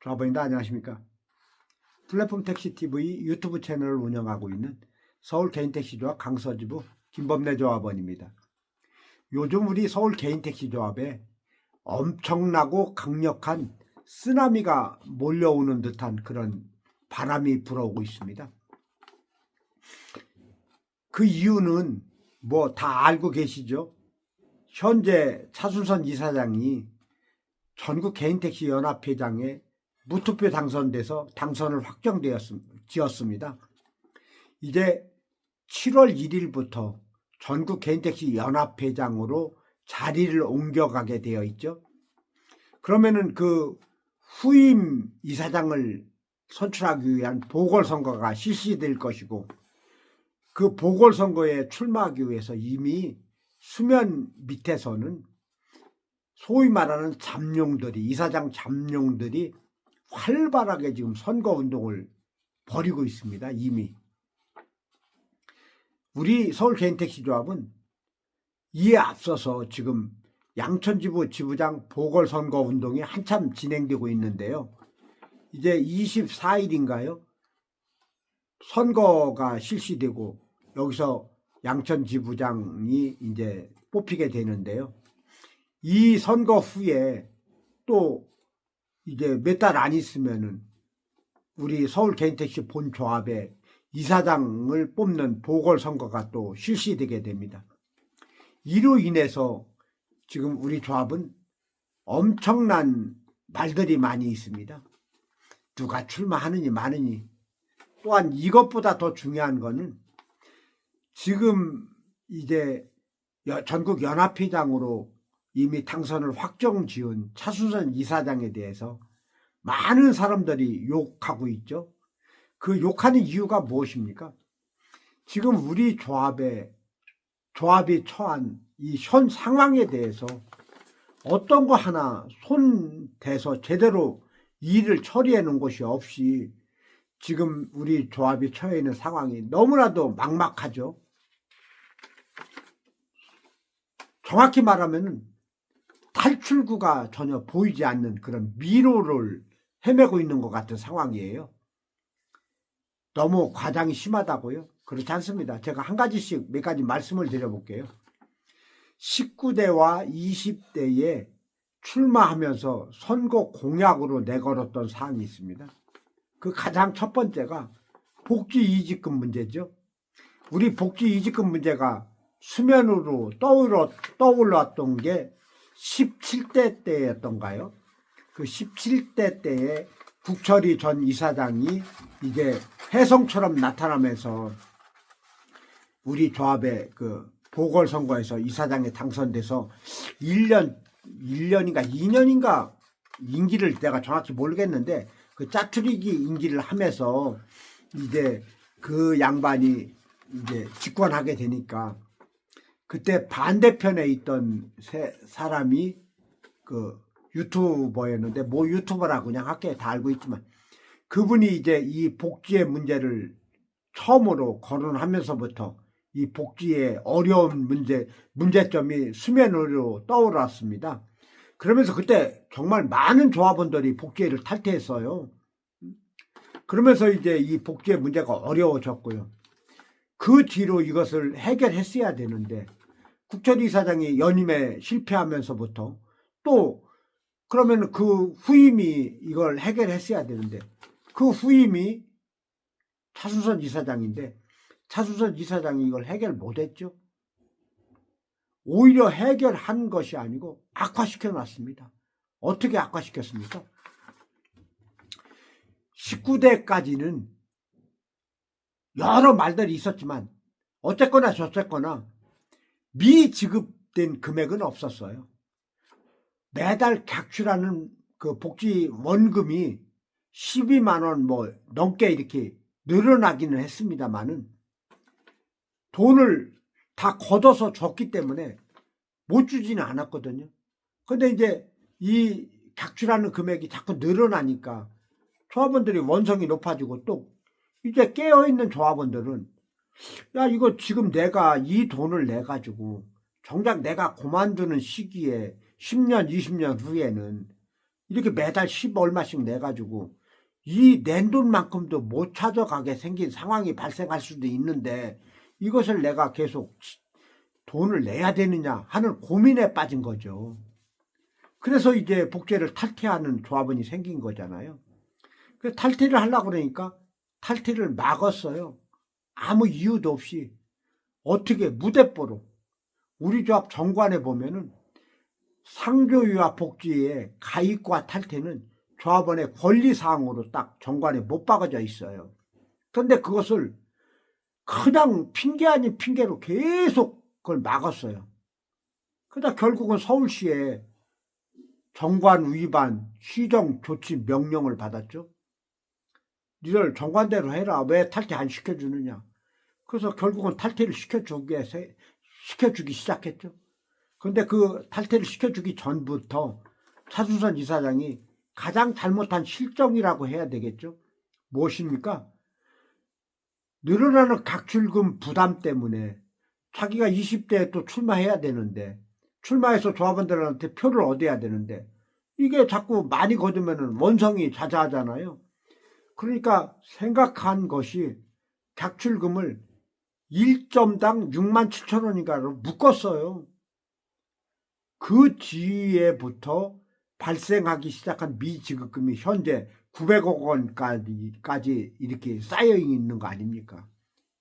조합원님들 안녕하십니까? 플랫폼 택시 TV 유튜브 채널을 운영하고 있는 서울 개인택시조합 강서지부 김범래 조합원입니다. 요즘 우리 서울 개인택시 조합에 엄청나고 강력한 쓰나미가 몰려오는 듯한 그런 바람이 불어오고 있습니다. 그 이유는 뭐 다 알고 계시죠? 현재 차순선 이사장이 전국 개인택시 연합회장에 무투표 당선돼서 당선을 확정되었습니다. 이제 7월 1일부터 전국 개인택시 연합회장으로 자리를 옮겨가게 되어 있죠. 그러면은 그 후임 이사장을 선출하기 위한 보궐선거가 실시될 것이고 그 보궐선거에 출마하기 위해서 이미 수면 밑에서는 소위 말하는 잠룡들이 이사장 잠룡들이 활발하게 지금 선거 운동을 벌이고 있습니다. 이미 우리 서울 개인택시 조합은 이에 앞서서 지금 양천지부 지부장 보궐선거 운동이 한참 진행되고 있는데요. 이제 24일인가요? 선거가 실시되고 여기서 양천지부장이 이제 뽑히게 되는데요. 이 선거 후에 또 이제 몇 달 안 있으면은 우리 서울 개인택시 본 조합에 이사장을 뽑는 보궐선거가 또 실시되게 됩니다. 이로 인해서 지금 우리 조합은 엄청난 말들이 많이 있습니다. 누가 출마하느니 마느니 또한 이것보다 더 중요한 거는 지금 이제 여- 전국 연합회장으로 이미 당선을 확정 지은 차순선 이사장에 대해서 많은 사람들이 욕하고 있죠. 그 욕하는 이유가 무엇입니까? 지금 우리 조합에 조합이 처한 이 현 상황에 대해서 어떤 거 하나 손 대서 제대로 일을 처리해 놓은 것이 없이 지금 우리 조합이 처해 있는 상황이 너무나도 막막하죠. 정확히 말하면 탈출구가 전혀 보이지 않는 그런 미로를 헤매고 있는 것 같은 상황이에요. 너무 과장이 심하다고요? 그렇지 않습니다. 제가 한 가지씩 몇 가지 말씀을 드려볼게요. 19대와 20대에 출마하면서 선거 공약으로 내걸었던 사항이 있습니다. 그 가장 첫 번째가 복지 이직금 문제죠. 우리 복지 이직금 문제가 수면으로 떠올랐던 게 17대 때였던가요? 그 17대 때에 국철이 전 이사장이 이제 혜성처럼 나타나면서 우리 조합의 그 보궐선거에서 이사장에 당선돼서 1년, 1년인가 2년인가 임기를 내가 정확히 모르겠는데 그 짜투리기 임기를 하면서 이제 그 양반이 이제 집권하게 되니까 그때 반대편에 있던 세- 사람이 그 유튜버였는데 뭐 유튜버라고 그냥 학교에 다 알고 있지만 그분이 이제 이 복지의 문제를 처음으로 거론하면서부터 이 복지의 어려운 문제 문제점이 수면으로 떠올랐습니다. 그러면서 그때 정말 많은 조합원들이 복지를 탈퇴했어요. 그러면서 이제 이 복지의 문제가 어려워졌고요. 그 뒤로 이것을 해결했어야 되는데 국철이사장이 연임에 실패하면서부터 또 그러면 그 후임이 이걸 해결했어야 되는데 그 후임이 차수선 이사장인데 차수선 이사장이 이걸 해결 못했죠. 오히려 해결한 것이 아니고 악화시켜 놨습니다. 어떻게 악화시켰습니까? 19대까지는 여러 말들이 있었지만 어쨌거나 저쨌거나 미지급된 금액은 없었어요. 매달 객출하는 그 복지 원금이 12만 원 뭐 넘게 이렇게 늘어나기는 했습니다만은 돈을 다 걷어서 줬기 때문에 못 주지는 않았거든요. 근데 이제 이 객출하는 금액이 자꾸 늘어나니까 조합원들이 원성이 높아지고 또 이제 깨어있는 조합원들은 야 이거 지금 내가 이 돈을 내 가지고 정작 내가 그만두는 시기에 10년 20년 후에는 이렇게 매달 10 얼마씩 내 가지고 이 낸 돈만큼도 못 찾아가게 생긴 상황이 발생할 수도 있는데 이것을 내가 계속 돈을 내야 되느냐 하는 고민에 빠진 거죠. 그래서 이제 복제를 탈퇴하는 조합원이 생긴 거잖아요. 그 탈퇴를 하려고 그러니까 탈퇴를 막았어요. 아무 이유도 없이 어떻게 무대뽀로 우리 조합 정관에 보면은 상조유와 복지의 가입과 탈퇴는 조합원의 권리사항으로 딱 정관에 못 박아져 있어요. 그런데 그것을 그냥 핑계 아닌 핑계로 계속 그걸 막았어요. 그러다 결국은 서울시에 정관 위반 시정 조치 명령을 받았죠. 니들 정관대로 해라. 왜 탈퇴 안 시켜주느냐. 그래서 결국은 탈퇴를 시켜주기, 시켜주기 시작했죠. 근데 그 탈퇴를 시켜주기 전부터 차순선 이사장이 가장 잘못한 실정이라고 해야 되겠죠. 무엇입니까? 늘어나는 각출금 부담 때문에 자기가 20대에 또 출마해야 되는데 출마해서 조합원들한테 표를 얻어야 되는데 이게 자꾸 많이 거두면 원성이 자자하잖아요. 그러니까 생각한 것이 각출금을 1점당 6만 7천 원인가로 묶었어요. 그 뒤에부터 발생하기 시작한 미지급금이 현재 900억 원까지 이렇게 쌓여 있는 거 아닙니까?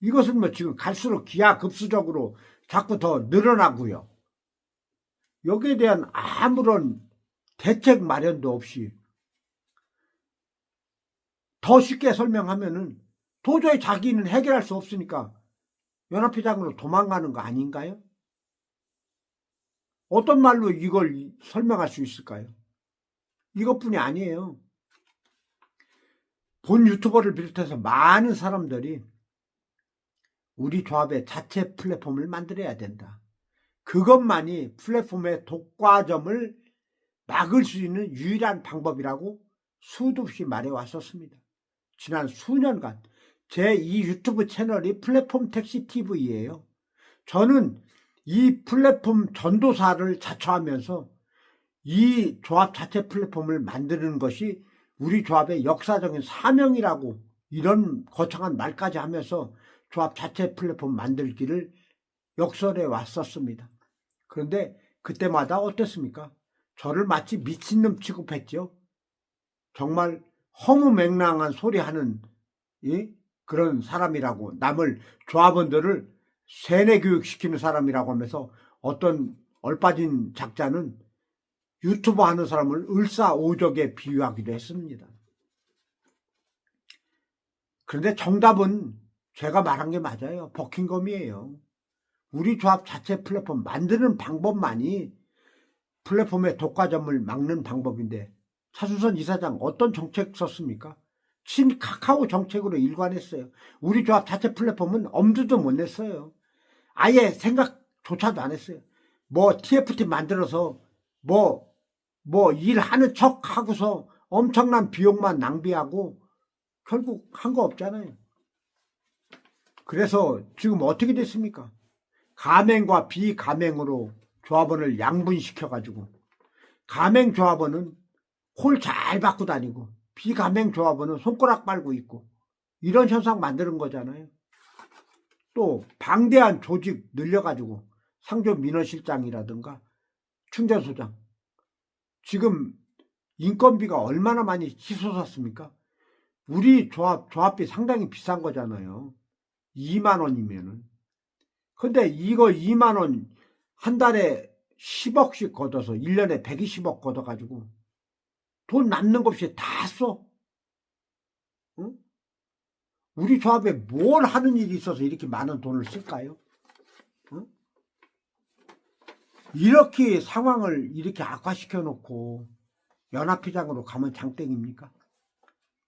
이것은 뭐 지금 갈수록 기하급수적으로 자꾸 더 늘어나고요. 여기에 대한 아무런 대책 마련도 없이 더 쉽게 설명하면은 도저히 자기는 해결할 수 없으니까 연합회장으로 도망가는 거 아닌가요? 어떤 말로 이걸 설명할 수 있을까요? 이것뿐이 아니에요. 본 유튜버를 비롯해서 많은 사람들이 우리 조합의 자체 플랫폼을 만들어야 된다. 그것만이 플랫폼의 독과점을 막을 수 있는 유일한 방법이라고 수도 없이 말해왔었습니다. 지난 수년간 제이 유튜브 채널이 플랫폼 택시 TV예요. 저는 이 플랫폼 전도사를 자처하면서 이 조합 자체 플랫폼을 만드는 것이 우리 조합의 역사적인 사명이라고 이런 거창한 말까지 하면서 조합 자체 플랫폼 만들기를 역설해 왔었습니다. 그런데 그때마다 어땠습니까? 저를 마치 미친놈 취급했죠. 정말 허무맹랑한 소리 하는 예? 그런 사람이라고 남을 조합원들을 세뇌 교육시키는 사람이라고 하면서 어떤 얼빠진 작자는 유튜버 하는 사람을 을사오적에 비유하기도 했습니다. 그런데 정답은 제가 말한 게 맞아요. 버킹검이에요. 우리 조합 자체 플랫폼 만드는 방법만이 플랫폼의 독과점을 막는 방법인데 차순선 이사장 어떤 정책 썼습니까? 친 카카오 정책으로 일관했어요. 우리 조합 자체 플랫폼은 엄두도 못 냈어요. 아예 생각조차도 안 했어요. 뭐 TFT 만들어서 뭐 뭐 일하는 척 하고서 엄청난 비용만 낭비하고 결국 한 거 없잖아요. 그래서 지금 어떻게 됐습니까? 가맹과 비가맹으로 조합원을 양분시켜가지고 가맹 조합원은 홀잘 받고 다니고 비가맹 조합원은 손가락 빨고 있고 이런 현상 만드는 거잖아요. 또 방대한 조직 늘려가지고 상조 민원실장이라든가 충전소장 지금 인건비가 얼마나 많이 치솟았습니까? 우리 조합 조합비 상당히 비싼 거잖아요. 2만 원이면은. 근데 이거 2만 원 한 달에 10억씩 걷어서 1년에 120억 걷어가지고 돈 남는 것 없이 다 써. 응? 우리 조합에 뭘 하는 일이 있어서 이렇게 많은 돈을 쓸까요? 응? 이렇게 상황을 이렇게 악화시켜 놓고 연합회장으로 가면 장땡입니까?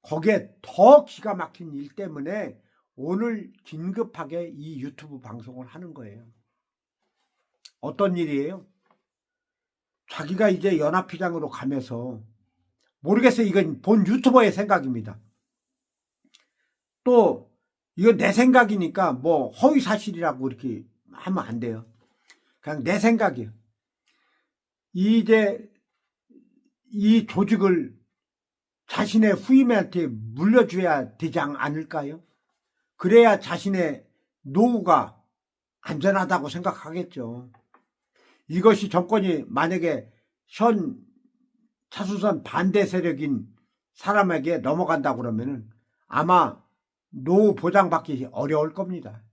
거기에 더 기가 막힌 일 때문에 오늘 긴급하게 이 유튜브 방송을 하는 거예요. 어떤 일이에요? 자기가 이제 연합회장으로 가면서 모르겠어요. 이건 본 유튜버의 생각입니다. 또 이건 내 생각이니까 뭐 허위 사실이라고 이렇게 하면 안 돼요. 그냥 내 생각이에요. 이제 이 조직을 자신의 후임한테 물려줘야 되지 않- 않을까요? 그래야 자신의 노후가 안전하다고 생각하겠죠. 이것이 정권이 만약에 현 차수선 반대 세력인 사람에게 넘어간다 그러면은 아마 노후 보장받기 어려울 겁니다.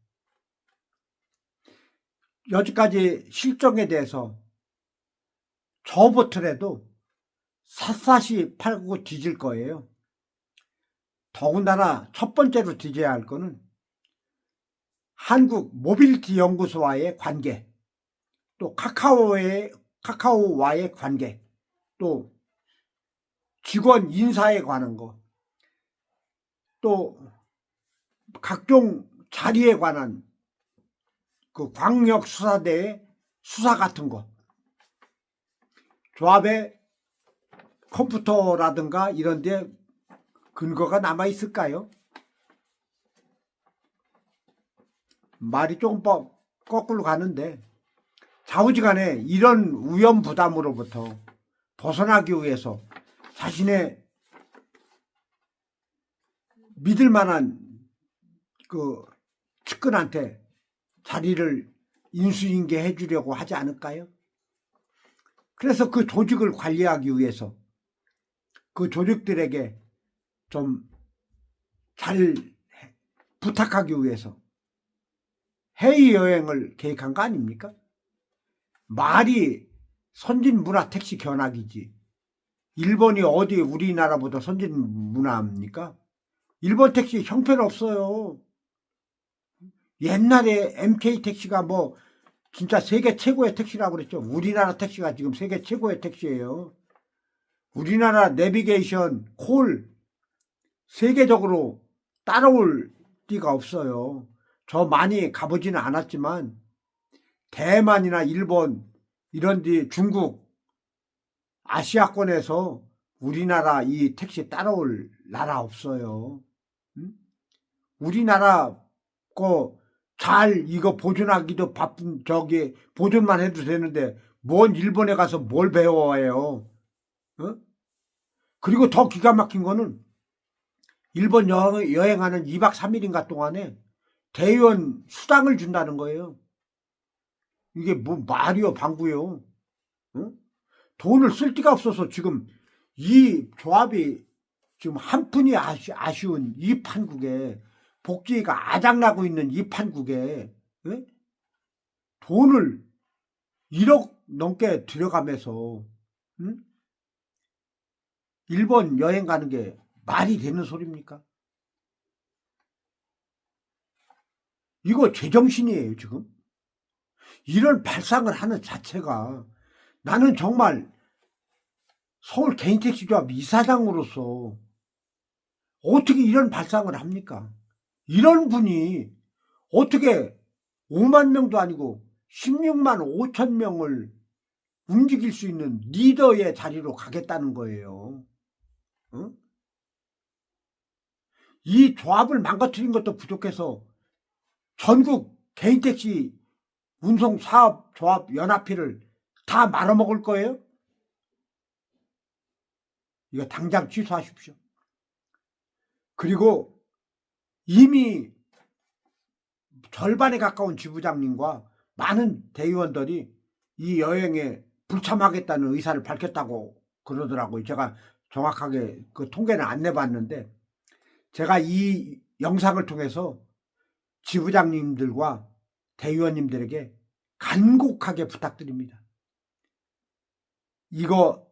여기까지 실정에 대해서 저부터라도 샅샅이 팔고 뒤질 거예요. 더군다나 첫 번째로 뒤져야 할 거는 한국 모빌티 연구소와의 관계, 또 카카오의 카카오와의 관계, 또 직원 인사에 관한 거, 또 각종 자리에 관한 그 광역 수사대의 수사 같은 거, 조합의 컴퓨터라든가 이런 데 근거가 남아 있을까요? 말이 조금 뻐- 거꾸로 가는데 좌우지간에 이런 위험 부담으로부터 벗어나기 위해서 자신의 믿을 만한 그 측근한테 자리를 인수인계해 주려고 하지 않을까요? 그래서 그 조직을 관리하기 위해서 그 조직들에게 좀 잘 부탁하기 위해서 해외 여행을 계획한 거 아닙니까? 말이 선진 문화 택시 견학이지. 일본이 어디 우리나라보다 선진 문화입니까? 일본 택시 형편없어요. 옛날에 MK 택시가 뭐 진짜 세계 최고의 택시라고 그랬죠. 우리나라 택시가 지금 세계 최고의 택시예요. 우리나라 내비게이션, 콜 세계적으로 따라올 띠가 없어요. 저 많이 가보지는 않았지만 대만이나 일본 이런 데 중국 아시아권에서 우리나라 이 택시 따라올 나라 없어요. 응? 우리나라 거 잘 이거 보존하기도 바쁜 저기 보존만 해도 되는데 뭔 일본에 가서 뭘 배워요? 어? 그리고 더 기가 막힌 거는 일본 여행, 여행하는 2박 3일인가 동안에 대의원 수당을 준다는 거예요. 이게 뭐 말이요 방구요. 어? 돈을 쓸 데가 없어서 지금 이 조합이 지금 한 푼이 아쉬, 아쉬운 이 판국에 복지가 아작나고 있는 이 판국에 예? 돈을 1억 넘게 들여가면서 응? 일본 여행 가는 게 말이 되는 소리입니까? 이거 제정신이에요, 지금. 이런 발상을 하는 자체가 나는 정말 서울 개인택시조합 이사장으로서 어떻게 이런 발상을 합니까? 이런 분이 어떻게 5만 명도 아니고 16만 5천 명을 움직일 수 있는 리더의 자리로 가겠다는 거예요. 어? 이 조합을 망가뜨린 것도 부족해서 전국 개인택시 운송 사업 조합 연합회를 다 말아먹을 거예요? 이거 당장 취소하십시오. 그리고 이미 절반에 가까운 지부장님과 많은 대의원들이 이 여행에 불참하겠다는 의사를 밝혔다고 그러더라고요. 제가 정확하게 그 통계는 안 내봤는데 제가 이 영상을 통해서 지부장님들과 대의원님들에게 간곡하게 부탁드립니다. 이거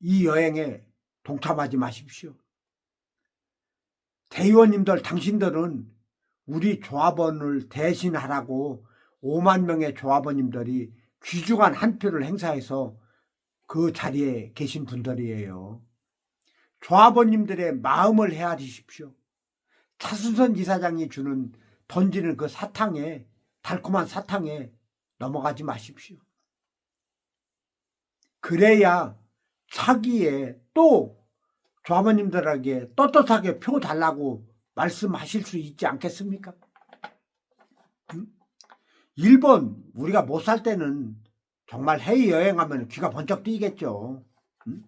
이 여행에 동참하지 마십시오. 대의원님들 당신들은 우리 조합원을 대신하라고 5만 명의 조합원님들이 귀중한 한 표를 행사해서 그 자리에 계신 분들이에요. 조합원님들의 마음을 헤아리십시오. 차순선 이사장이 주는 던지는 그 사탕에 달콤한 사탕에 넘어가지 마십시오. 그래야 차기에 또 조합원님들에게 떳떳하게 표 달라고 말씀하실 수 있지 않겠습니까? 응? 일본 우리가 못 살 때는 정말 해외 여행하면 귀가 번쩍. 응?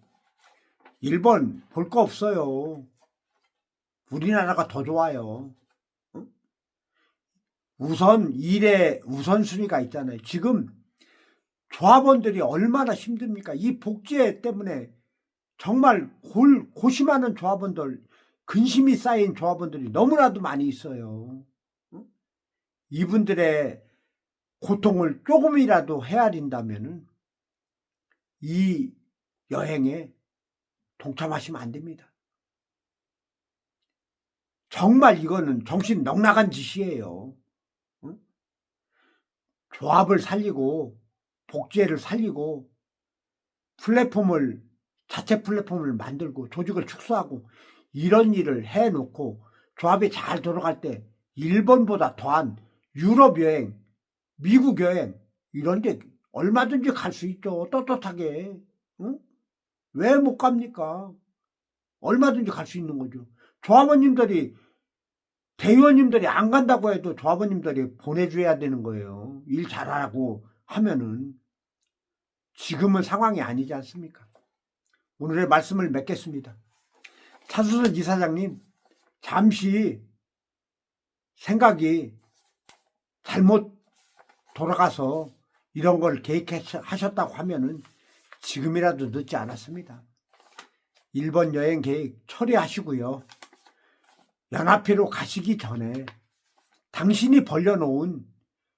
일본 볼 거 없어요. 우리나라가 더 좋아요. 어? 우선 일의 우선순위가 있잖아요. 지금 조합원들이 얼마나 힘듭니까? 이 복제 때문에 정말 골, 고심하는 조합원들, 근심이 쌓인 조합원들이 너무나도 많이 있어요. 어? 이분들의 고통을 조금이라도 헤아린다면은 이 여행에 동참하시면 안 됩니다. 정말 이거는 정신 넉나간 짓이에요. 응? 조합을 살리고 복지회를 살리고 플랫폼을 자체 플랫폼을 만들고 조직을 축소하고 이런 일을 해놓고 조합이 잘 돌아갈 때 일본보다 더한 유럽 여행, 미국 여행 이런 데 얼마든지 갈 수 있죠. 떳떳하게. 응? 왜 못 갑니까? 얼마든지 갈 수 있는 거죠. 조합원님들이 대의원님들이 안 간다고 해도 조합원님들이 보내줘야 되는 거예요. 일 잘하고 하면은 지금은 상황이 아니지 않습니까? 오늘의 말씀을 맺겠습니다. 차수선 이사장님 잠시 생각이 잘못 돌아가서 이런 걸 계획하셨다고 하면은 지금이라도 늦지 않았습니다. 일본 여행 계획 처리하시고요. 연합회로 가시기 전에 당신이 벌려놓은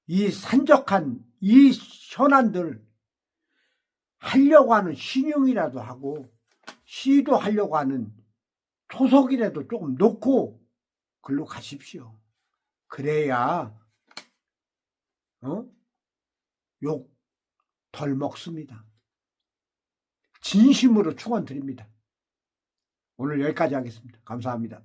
이 산적한 이 현안들 하려고 하는 신용이라도 하고 시도 하려고 하는 초석이라도 조금 놓고 글로 가십시오. 그래야 어? 욕 덜 먹습니다. 진심으로 축원드립니다. 오늘 여기까지 하겠습니다. 감사합니다.